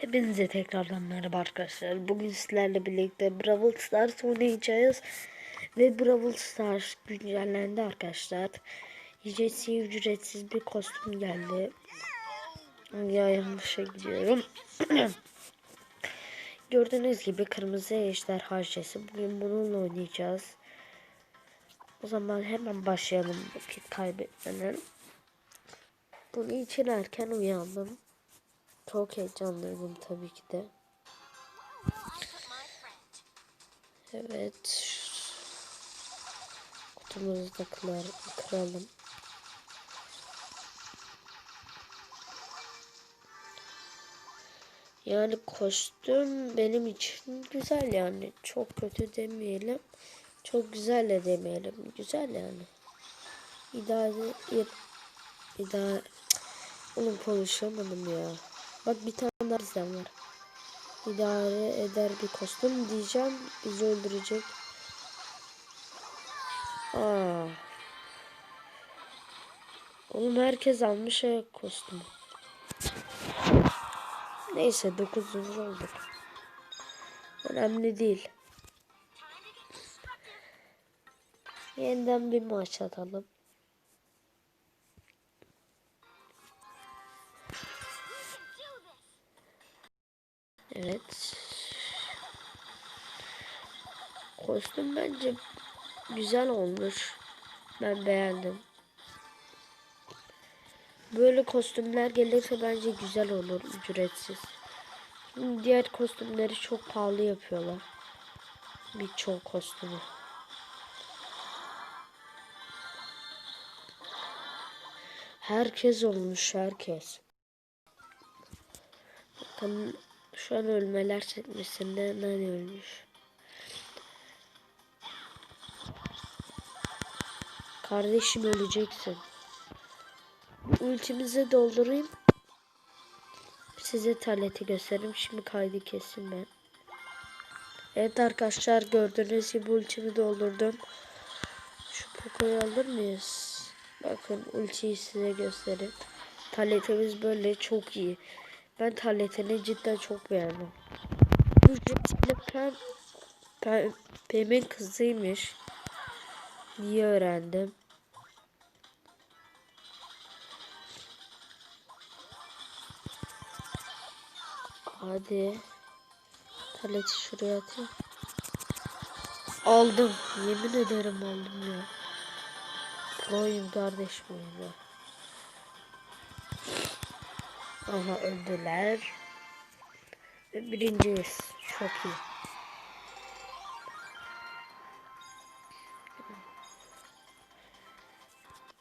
Hepinize tekrardan merhaba arkadaşlar. Bugün sizlerle birlikte Brawl Stars oynayacağız. Ve Brawl Stars güncellendi arkadaşlar. Ücretsiz ücretsiz bir kostüm geldi. Ya yanlışa gidiyorum. Gördüğünüz gibi kırmızı ejderha jesi. Bugün bununla oynayacağız. O zaman hemen başlayalım vakit kaybetmeden. Bunun için erken uyandım. Çok heyecanlıydım tabii ki de. Evet. Kutumuzu da kırar, kıralım. Yani kostüm benim için güzel yani. Çok kötü demeyelim. Çok güzel de demeyelim. Güzel yani. İdare, idare, Oğlum konuşamadım ya. Bak bir tane daha izlem var. İdare eder bir kostüm diyeceğim. Bizi öldürecek. Aa. Oğlum herkes almış ya kostümü. Neyse 9. olduk. Önemli değil. Yeniden bir maç atalım. Evet. Kostüm bence güzel olmuş. Ben beğendim. Böyle kostümler gelirse bence güzel olur ücretsiz. Şimdi diğer kostümleri çok pahalı yapıyorlar. Birçok kostümü. Herkes olmuş herkes. Bakın şu an ölmeler sekmesinden ölmüş. Kardeşim öleceksin. Ultimizi doldurayım. Size taleti göstereyim. Şimdi kaydı kesin ben. Evet arkadaşlar gördüğünüz gibi ultimi doldurdum. Şu Poco'yu alır mıyız? Bakın ultiyi size göstereyim. Taletimiz böyle çok iyi. Ben taletini cidden çok beğendim. Ücretli pem, pem, Pem'in kızıymış. Niye öğrendim? Hadi. Taleti şuraya atayım. Aldım. Yemin ederim aldım ya. Proyum kardeş bu Aha öldüler. Ve birinciyiz. Çok iyi.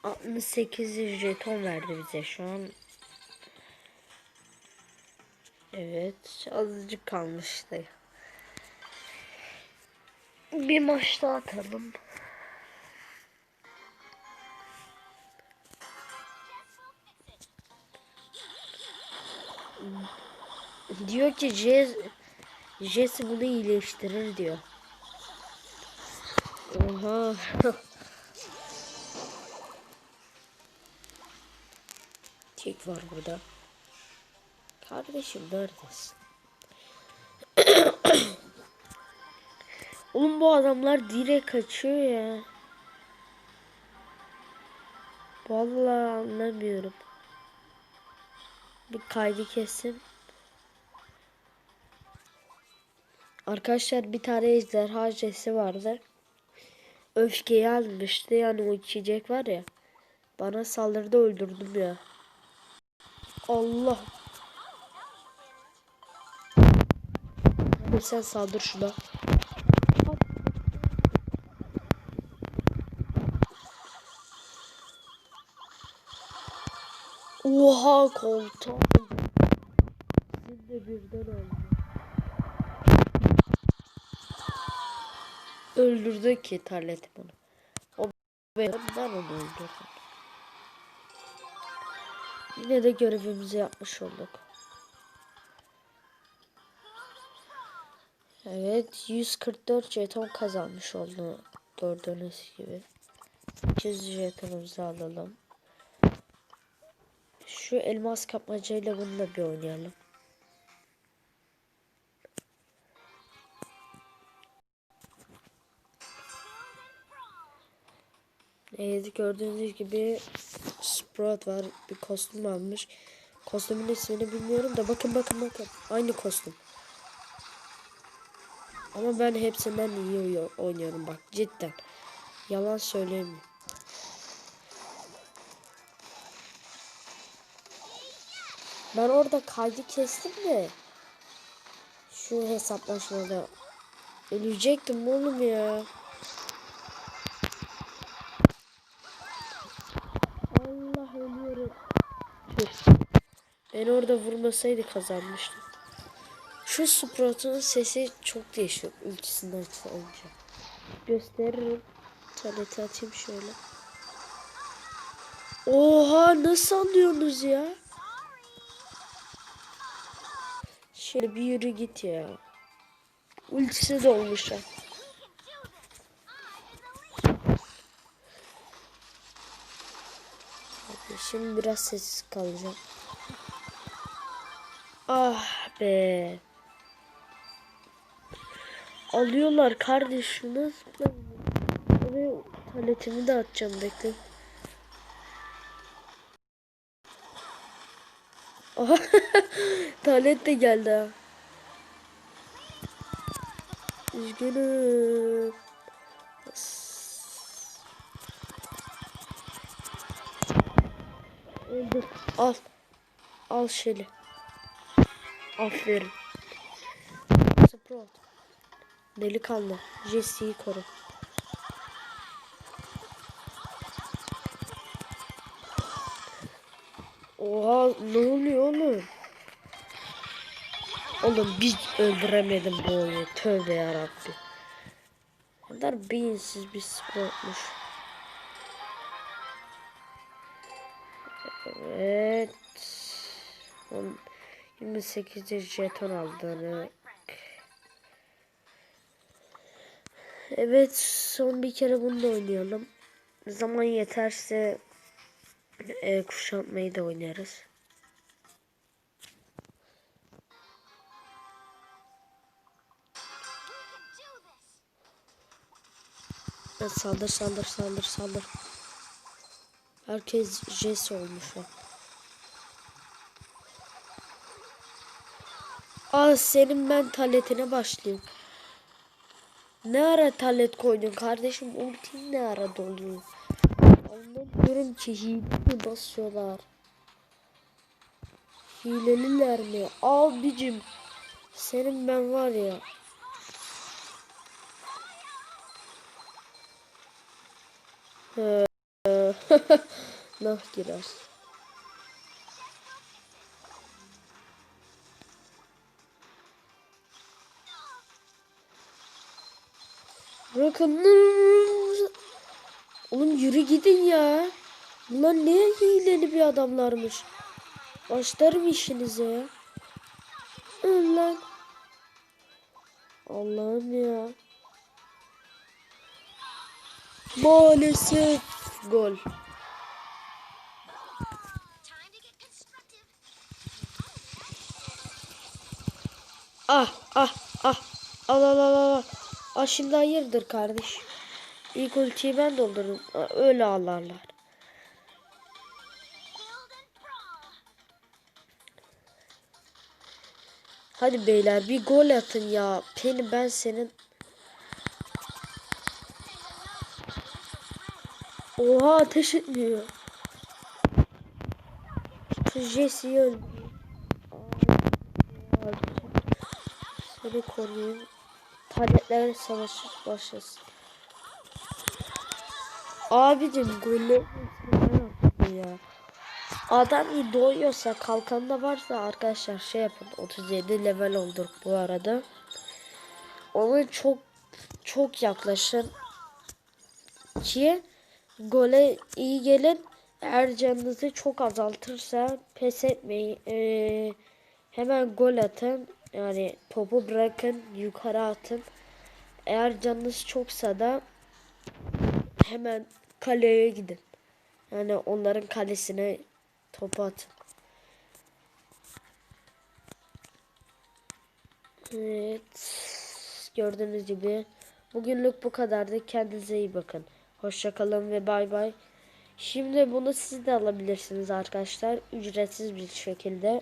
Altmış sekiz jeton verdi bize şu an. Evet azıcık kalmıştı. Bir maç daha atalım. Diyor ki Jesse, Jesse bunu iyileştirir diyor. Oha. Tek var burada. Kardeşim neredesin? Oğlum bu adamlar direkt kaçıyor ya. Vallahi anlamıyorum. Bir kaydı kesim. Arkadaşlar bir tane ejderha jesi vardı. Öfkeyi almıştı yani o içecek var ya. Bana saldırdı öldürdüm ya. Allah. Sen saldır şuna. Oha koltuğa. Sizin de birden öldü. Öldürdü ki tarleti bunu. O ben onu öldürdüm. Yine de görevimizi yapmış olduk. Evet 144 jeton kazanmış oldu gördüğünüz gibi. 200 jetonumuzu alalım. Şu elmas kapmacayla bununla bir oynayalım. Evet gördüğünüz gibi Sprout var. Bir kostüm almış. Kostümün ismini bilmiyorum da bakın bakın bakın. Aynı kostüm. Ama ben hepsinden iyi oy- oynuyorum bak cidden. Yalan söylemiyorum. Ben orada kaydı kestim de şu hesaplaşmada ölecektim oğlum ya. Ben orada vurmasaydı kazanmıştım. Şu Sprout'un sesi çok değişiyor ultisinden önce. Gösteririm. Tableti açayım şöyle. Oha nasıl anlıyorsunuz ya? Şöyle bir yürü git ya. Ultisi de olmuş ya. Şimdi biraz sessiz kalacağım. Ah be. Alıyorlar kardeşim nasıl? Oraya taletimi de atacağım bekle. Aha, talet de geldi ha. Üzgünüm. Öldür. Al. Al Şeli. Aferin. Sprout. Delikanlı. Jesse'yi koru. Oha ne oluyor oğlum? Oğlum biz öldüremedim bu oyunu. Tövbe yarabbim. Kadar beyinsiz bir sportmuş. Evet. On- 28'de jeton aldığını. Evet son bir kere bunu da oynayalım. Zaman yeterse e, kuşatmayı da oynarız. Saldır saldır saldır saldır. Herkes Jesse olmuş o. Aa senin ben taletine başlayayım. Ne ara talet koydun kardeşim? Ultin ne ara doluyor? Anlamıyorum ki hile mi basıyorlar? Hileliler mi? Abicim senin ben var ya. He. nah girer. Bırakın. Oğlum yürü gidin ya. Bunlar ne hileli bir adamlarmış. Başlarım işinize. Öl lan. Allah'ım ya. Maalesef gol. Ah ah ah. Al al al al. Ah şimdi hayırdır kardeş. İlk ultiyi ben doldurdum. Ah, Öyle ağlarlar. Hadi beyler bir gol atın ya. Penny ben senin. Oha ateş etmiyor. Jesse'yi öldü. Seni koruyayım. Tabletler savaşı başlasın. Abicim golü ya. Adam iyi doyuyorsa kalkanında varsa arkadaşlar şey yapın 37 level olduk bu arada. Ona çok çok yaklaşın ki gole iyi gelin. Eğer canınızı çok azaltırsa pes etmeyin. Ee, hemen gol atın. Yani topu bırakın yukarı atın. Eğer canınız çoksa da hemen kaleye gidin. Yani onların kalesine topu atın. Evet. Gördüğünüz gibi bugünlük bu kadardı. Kendinize iyi bakın. Hoşçakalın ve bay bay. Şimdi bunu siz de alabilirsiniz arkadaşlar. Ücretsiz bir şekilde.